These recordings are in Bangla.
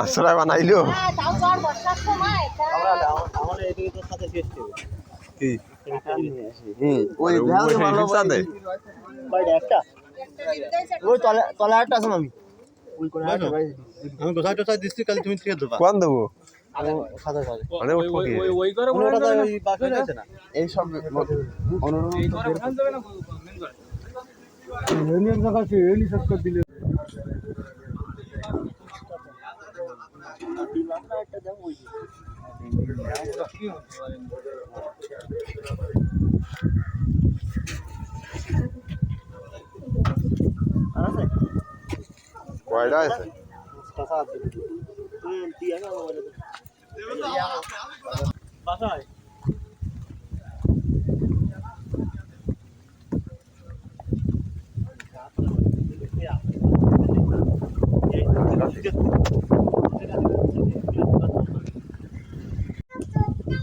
আশ্রয় বানাইলো। কি? ওই সাথে একটা? ওই তলে তলে একটা আছে আমি ওই একটা আমি গোসাই টোসাই দিচ্ছি কাল তুমি থেকে দেবা কোন দেবো? আমি সাথে সাথে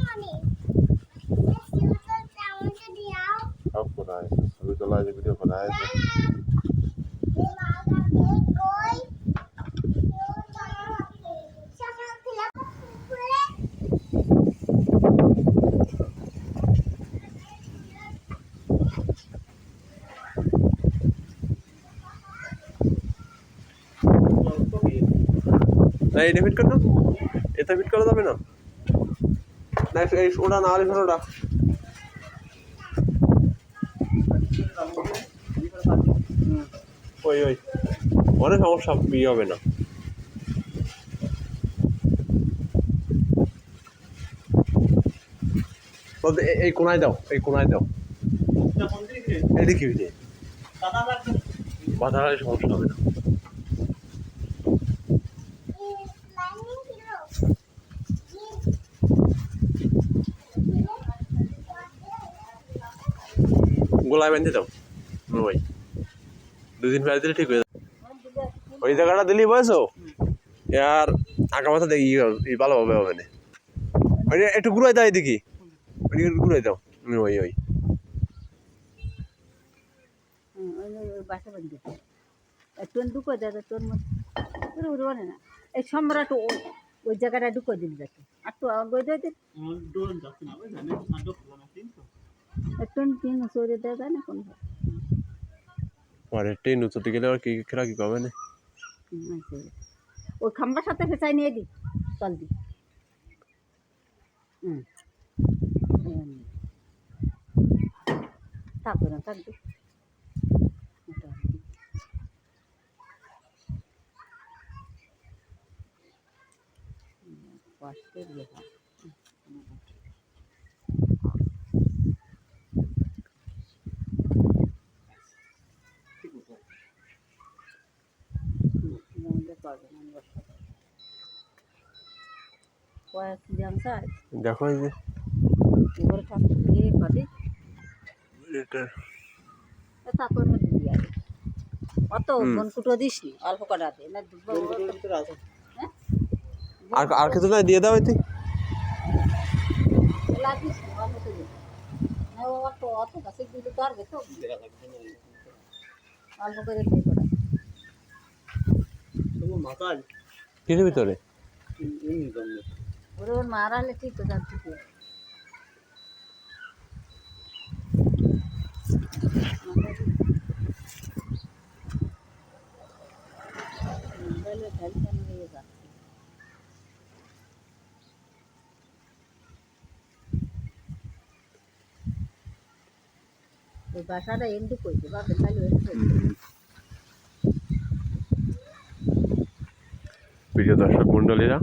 মানে ওই ওই ওই করে ওটা তো ওই বাকি আছে না এটা ফিট কর না এটা ফিট করা যাবে না। না এই ওটা না হলে ওটা। ওই ওই। অনেক সমস্যা ইয়ে হবে না। বলতে এই কোনায় দাও এই কোনায় দাও। এদিকে যে কথা হলে সমস্যা হবে না। গোলায় বেঁধে দাও দুদিন ফেলে দিলে ঠিক হয়ে যাবে। ওই জায়গাটা দিলি বয়সো আর আঁকা মাথা দেখি ই ভালো হবে হবে না। ওই একটু ঘুরাই দাও এদিকে। ওইদিকে একটু ঘুরাই দাও। ওই ওই। বাসা বান্ধি ঢুকো দেয় তোর মধ্যে না। এই সম্রাট ওই ওই জায়গাটা ঢুকো যাচ্ছে আর তো সরে না কোনো পরে ট্রেন উঁচুতে গেলে আর কি খেলা কি কবে না? ওই খাম্বার সাথে ফেঁচাই নিয়ে দি চল দি। হুম। এবার থাকবে কয়েক জামসায় দেখো এই যে। এবারে থাকতে দিয়ে কদি এটা। তারপর মধ্যে দিয়ে আগে। অত বন কুটো দিস নি অল্প কটা দে না হ্যাঁ? আর আর কিছু না দিয়ে দাও এতে। লাগিস নি অল্প তো না অত দিলে তো আর গেছো অল্প করে দিয়ে কটা। মাতাল। ভিতরে? ওরে ওর মারা হলে ঠিক তো যাচ্ছে কি? মোবাইলে টেনশন হয়ে যাচ্ছে। ওই বাসাটা এমনি কইছে বাপের খালি প্রিয় দর্শক মণ্ডলীরা